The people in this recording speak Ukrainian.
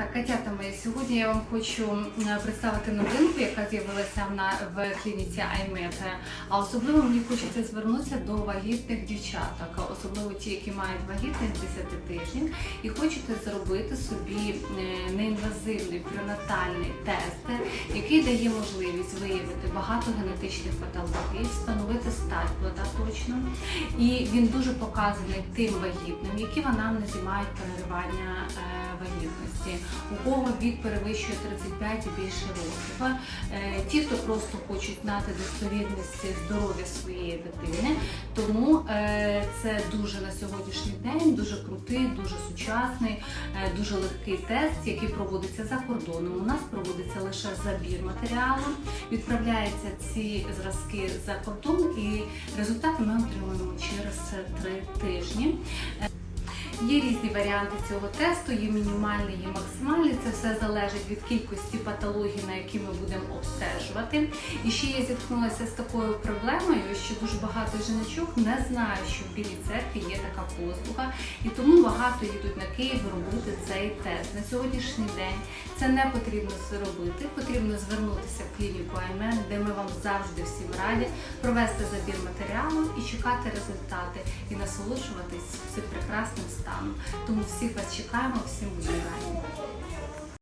Так, Катята мої, сьогодні я вам хочу представити новинку, яка з'явилася в, клініці iMed. А особливо мені хочеться звернутися до вагітних дівчаток, особливо ті, які мають вагітність 10 тижнів, і хочете зробити собі е, неінвазивний пренатальний тест, який дає можливість виявити багато генетичних патологій, встановити стать плода точно. І він дуже показаний тим вагітним, які в анамнезі мають переривання е, вагітності, у кого вік перевищує 35 і більше років. Е, Ті, хто просто хочуть знати достовірність здоров'я своєї дитини. Тому е, це дуже на сьогоднішній день дуже крутий, дуже сучасний, е, дуже легкий тест, який проводиться за кордоном. У нас проводиться лише забір матеріалу, відправляються ці зразки за кордон, і результати ми отримуємо через три тижні. Є різні варіанти цього тесту, є мінімальний, є максимальний. Це все залежить від кількості патологій, на які ми будемо обстежувати. І ще я зіткнулася з такою проблемою, що дуже багато жіночок не знають, що в Білій церкві є така послуга, і тому багато їдуть на Київ робити цей тест. На сьогоднішній день це не потрібно зробити. Потрібно звернутися в клініку Аймен, де ми вам завжди всім раді провести забір матеріалу і чекати результати, і насолоджуватись цим прекрасним станом. Тому всіх вас чекаємо, всім будемо раді.